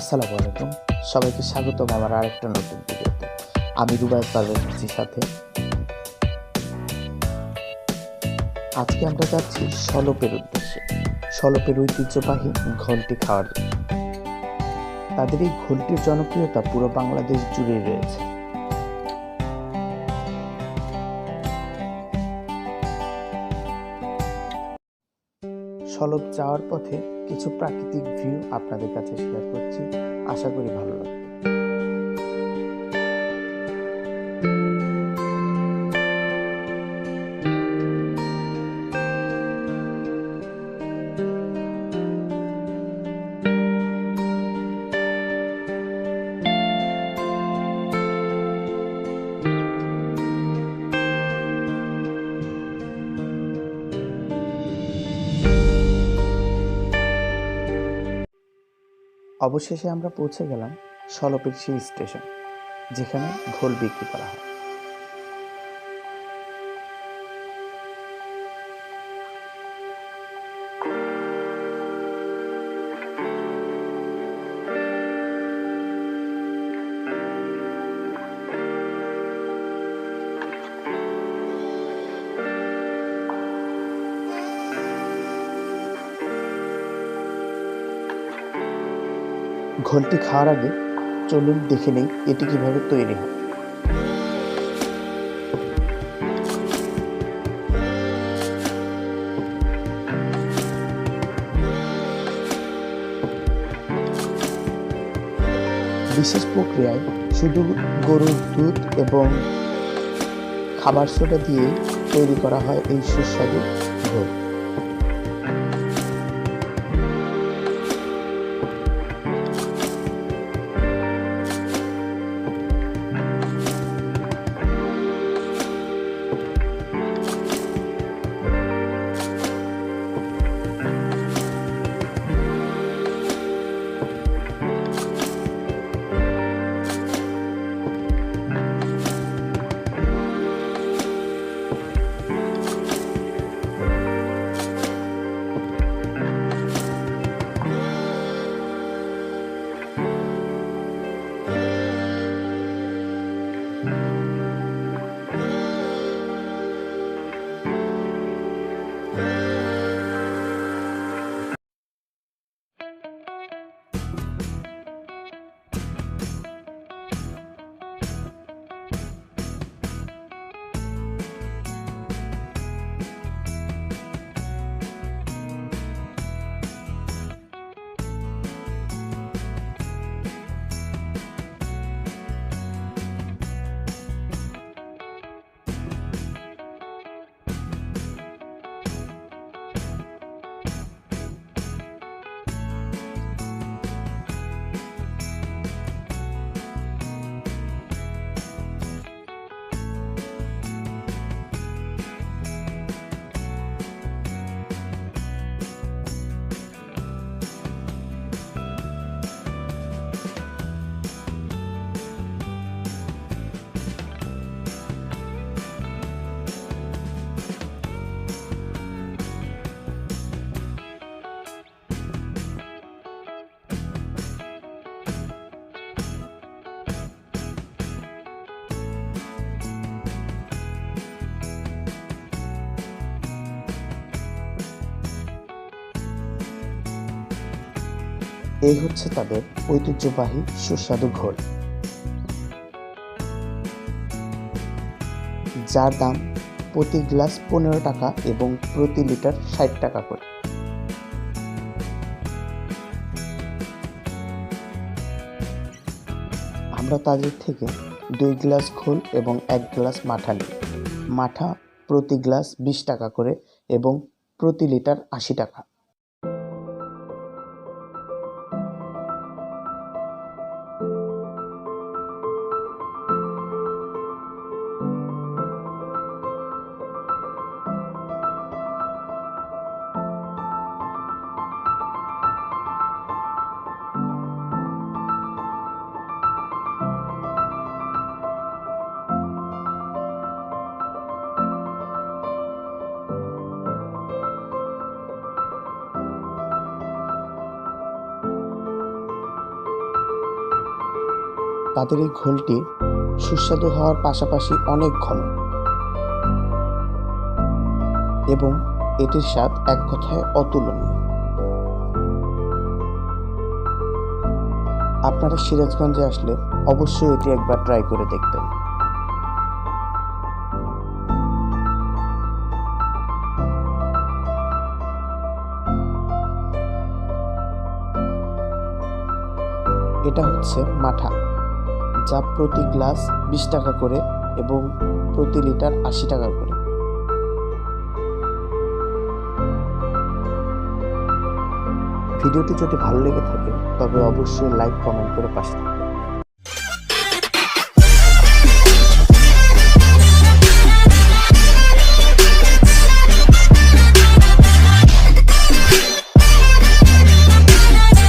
আসসালামু আলাইকুম। সবাইকে স্বাগতম আমার আরেকটা নতুন ভিডিওতে। আমি রুবাই পারভেজির সাথে। আজকে আমরা যাচ্ছি সলপের উদ্দেশ্যে। সলপের ঐতিহ্যবাহী ঘন্টি খাওয়ার। তাদের এই ঘন্টির জনপ্রিয়তা পুরো বাংলাদেশ জুড়ে রয়েছে। সলপ যাওয়ার পথে কিছু প্রাকৃতিক ভিউ আপনাদের কাছে শেয়ার করছি। আশা করি ভালো লাগবে। অবশেষে আমরা পৌঁছে গেলাম সলপের সেই স্টেশন যেখানে ঢোল বিক্রি করা হয়। ঘোলটি খাওয়ার আগে চলুন দেখে নেই এটি কীভাবে তৈরি হয়। বিশেষ প্রক্রিয়ায় শুধু গরুর দুধ এবং খাবার সোডা দিয়ে তৈরি করা হয় এই সুস্বাদু ঘোল এই হচ্ছে তাদের ঐতিহ্যবাহী সুস্বাদু ঘোল। যার দাম প্রতি গ্লাস পনেরো টাকা এবং প্রতি লিটার ষাট টাকা করে। আমরা তাদের থেকে দুই গ্লাস ঘোল এবং এক গ্লাস মাঠা নিই। মাঠা প্রতি গ্লাস বিশ টাকা করে এবং প্রতি লিটার আশি টাকা। তাদের এই ঘোলটি সুস্বাদু হওয়ার পাশাপাশি অনেক ঘন। এবং এটির স্বাদ এক কথায় অতুলনীয়। আপনারা সিরাজগঞ্জে আসলে অবশ্যই এটি একবার ট্রাই করে দেখবেন। এটা হচ্ছে মাঠা। যা প্রতি গ্লাস বিশ টাকা করে এবং প্রতি লিটার আশি টাকা করে। ভিডিওটি যদি ভালো লেগে থাকে, তবে অবশ্যই লাইক কমেন্ট করে পাশে